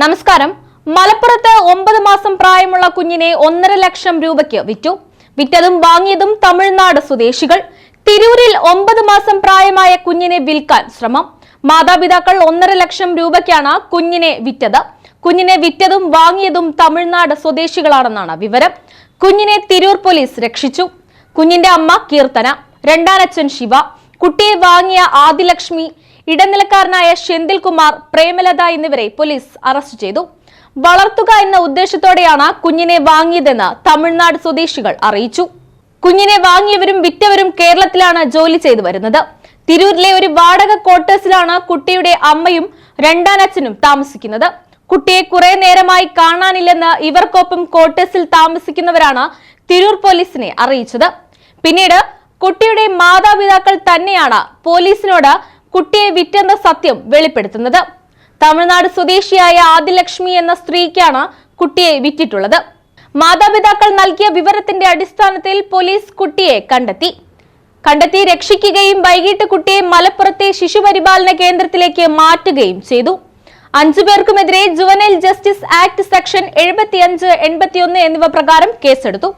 നമസ്കാരം. മലപ്പുറത്ത് ഒമ്പത് മാസം പ്രായമുള്ള കുഞ്ഞിനെ ഒന്നര ലക്ഷം രൂപയ്ക്ക് വിറ്റു. വിറ്റതും വാങ്ങിയതും തമിഴ്നാട് സ്വദേശികൾ. തിരൂരിൽ ഒമ്പത് മാസം പ്രായമായ കുഞ്ഞിനെ വിൽക്കാൻ ശ്രമം. മാതാപിതാക്കൾ ഒന്നര ലക്ഷം രൂപയ്ക്കാണ് കുഞ്ഞിനെ വിറ്റത്. കുഞ്ഞിനെ വിറ്റതും വാങ്ങിയതും തമിഴ്നാട് സ്വദേശികളാണെന്നാണ് വിവരം. കുഞ്ഞിനെ തിരൂർ പോലീസ് രക്ഷിച്ചു. കുഞ്ഞിന്റെ അമ്മ കീർത്തന രണ്ടാനച്ഛൻ ശിവ കുട്ടിയെ വാങ്ങിയ ആദിലക്ഷ്മി ഇടനിലക്കാരനായ ഷെന്തിൽ കുമാർ പ്രേമലത എന്നിവരെ പോലീസ് അറസ്റ്റ് ചെയ്തു. വളർത്തുക എന്ന ഉദ്ദേശത്തോടെയാണ് കുഞ്ഞിനെ വാങ്ങിയതെന്ന് തമിഴ്നാട് സ്വദേശികൾ അറിയിച്ചു. കുഞ്ഞിനെ വാങ്ങിയവരും വിറ്റവരും കേരളത്തിലാണ് ജോലി ചെയ്തു വരുന്നത്. തിരൂരിലെ ഒരു വാടക ക്വാർട്ടേഴ്സിലാണ് കുട്ടിയുടെ അമ്മയും രണ്ടാനച്ഛനും താമസിക്കുന്നത്. കുട്ടിയെ കുറെ നേരമായി കാണാനില്ലെന്ന് ഇവർക്കൊപ്പം ക്വാർട്ടേഴ്സിൽ താമസിക്കുന്നവരാണ് തിരൂർ പോലീസിനെ അറിയിച്ചത്. പിന്നീട് കുട്ടിയുടെ മാതാപിതാക്കൾ തന്നെയാണ് പോലീസിനോട് കുട്ടിയെ വിറ്റെന്ന സത്യം വെളിപ്പെടുത്തുന്നത്. തമിഴ്നാട് സ്വദേശിയായ ആദിലക്ഷ്മി എന്ന സ്ത്രീക്കാണ് കുട്ടിയെ വിറ്റിട്ടുള്ളത്. മാതാപിതാക്കൾ നൽകിയ വിവരത്തിന്റെ അടിസ്ഥാനത്തിൽ പോലീസ് കുട്ടിയെ കണ്ടെത്തി. കണ്ടെത്തി രക്ഷിക്കുകയും വൈകിട്ട് കുട്ടിയെ മലപ്പുറത്തെ ശിശുപരിപാലന കേന്ദ്രത്തിലേക്ക് മാറ്റുകയും ചെയ്തു. അഞ്ചു പേർക്കുമെതിരെ ജുവനൈൽ ജസ്റ്റിസ് ആക്ട് സെക്ഷൻ എഴുപത്തിയഞ്ച് എൺപത്തിയൊന്ന് എന്നിവ പ്രകാരം കേസെടുത്തു.